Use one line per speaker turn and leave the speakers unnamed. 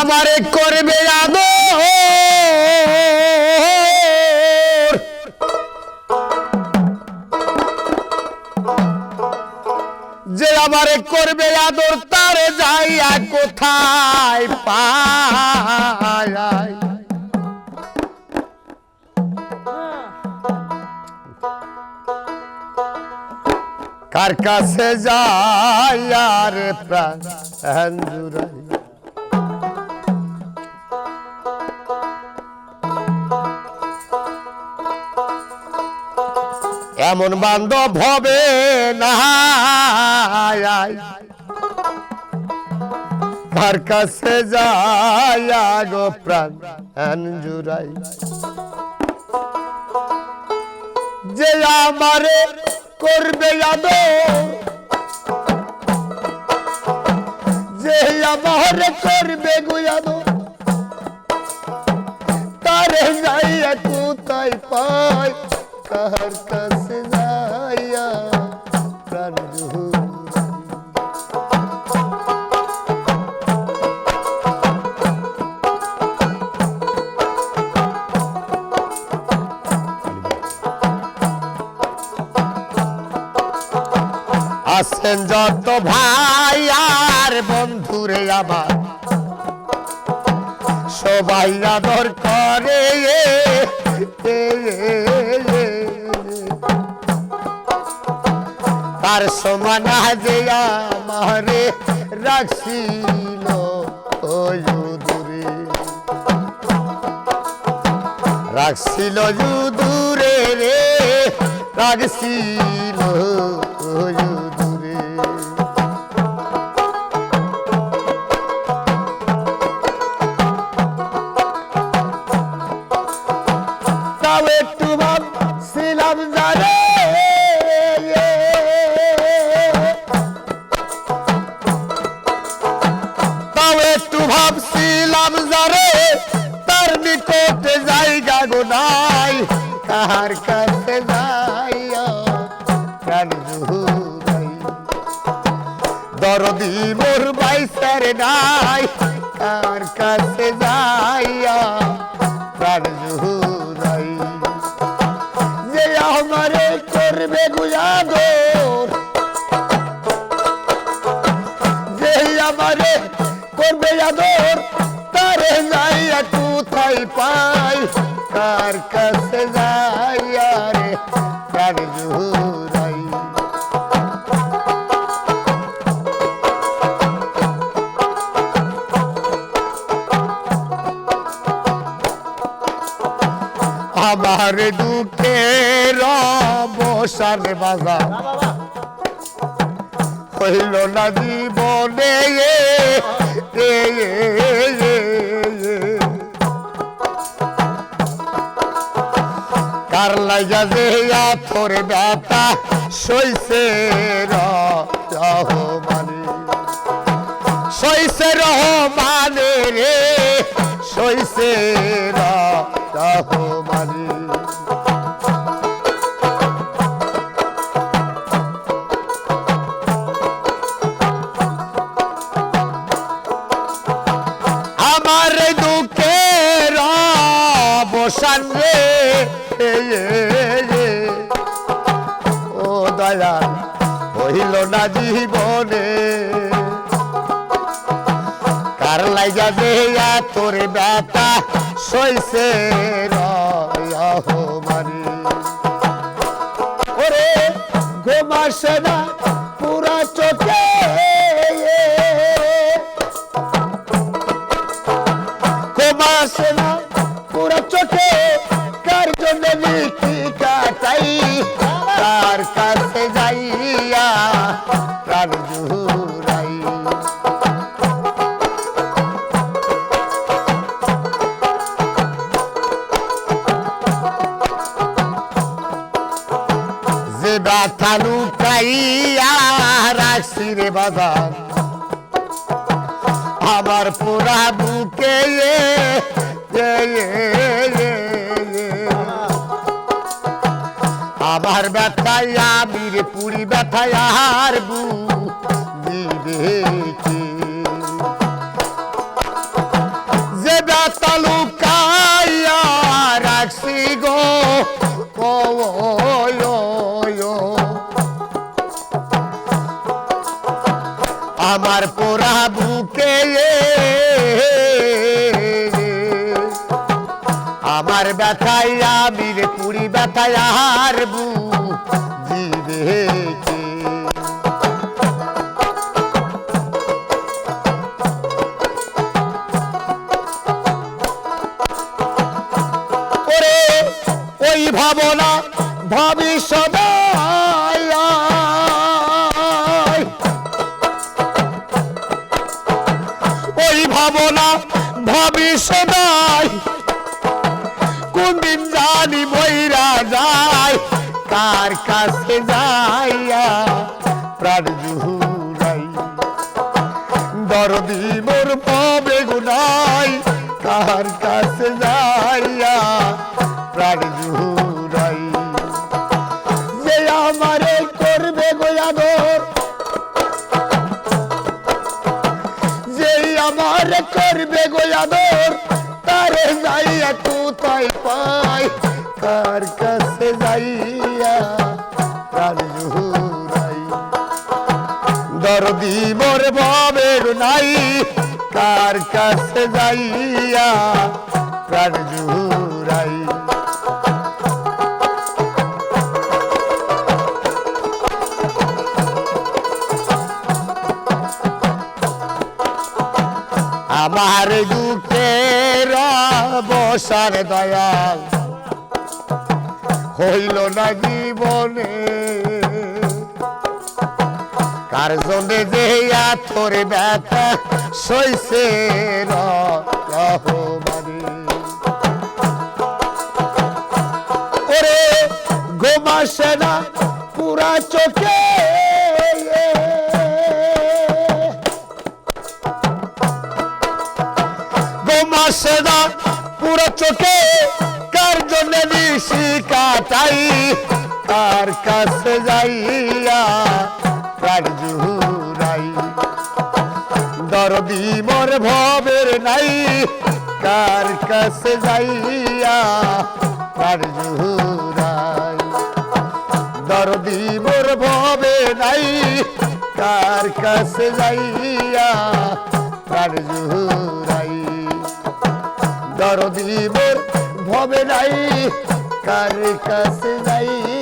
আমারে করবে যে আমারে করবে আদর, তারে যাইয়া কোথায় পায়? কার কাছে যায় আর প্রাণ? জুড়াই এমন বান্ধব হবে না। তার কাছে যায় প্রাণ? জুড়াই। যে আমারে করবে যে আমারে করবে গুয়াদো তারে যাইয়া কোথায় পাই কার কাছে যাইয়া প্রাণ। আছেন যত ভাই আর বন্ধুরে আমার সবাই আদর করে তার সমানা দেয়া মারে রাখছিল রাখছিল রাখছিল দূরে রে রাখছিল কার কাছে প্রাণ দরদি মোর বাইসার নাই কার কাছে যাইয়া প্রাণ জুড়াই যে আমারে করবে গুয়াদর যে আমারে করবে আদর তারে যাইয়া কোথায় পাই কার কাছে যাইয়া রে প্রাণ জুড়াই আমার দুঃখের অবসান বাজার হইল না জীবনে। কার লাগা যে আথর ব্যথা সইছে রহমানি। সইছে রহমানে রে সইছে রহমানি। রে। ও দয়াল, হইল না জীবনে। কার লাইগা দেয়া তোর ব্যথা সইছে রহমানি ওরে ঘুমাসে না পুরা চোখে। বাজার আমার পুরা বুকে। আমার ব্যথায় আমি রে পুরি ব্যথায় আর বু আমার পোড়া বুকে আমার ব্যথায় আমি রে পুরি ব্যথায় আর ওই ভাবনা ভবিষ্যৎ ভাবনা ভবিষ্যৎ কোন কোনদিন জানি বৈরা যায়, কার কাছে যাইয়া প্রাণ জুহুরাই দরদি মোর পাবে গুনাই, কার কাছে যাইয়া আমার করবে গোয়াদর তারে যাইয়া তু তাই পাই। কার কাছে যাইয়া প্রাণ জুহুরাই দরদি মোর ভাবের নাই। কার কাছে যাইয়া প্রাণ জুহুরাই আমার দুঃখের বসার দয়াল। হইল না জীবনে। কার জন্যে যে তোর ব্যথা সইছে রহমানি। ওরে ঘুমাসে না পুরা চোখে না পুরা চোখে কার জন্য নিশি কাটাই? কার কাছে যাইয়া প্রাণ জুহুরাই দরদি মোর ভবের নাই, কার কাছে যাইয়া প্রাণ জুহুরাই দরদি মোর ভবে নাই, কার কাছে যাইয়া প্রাণ জুহুরাই দরদি মোর ভবে নাই কার কাছে যাই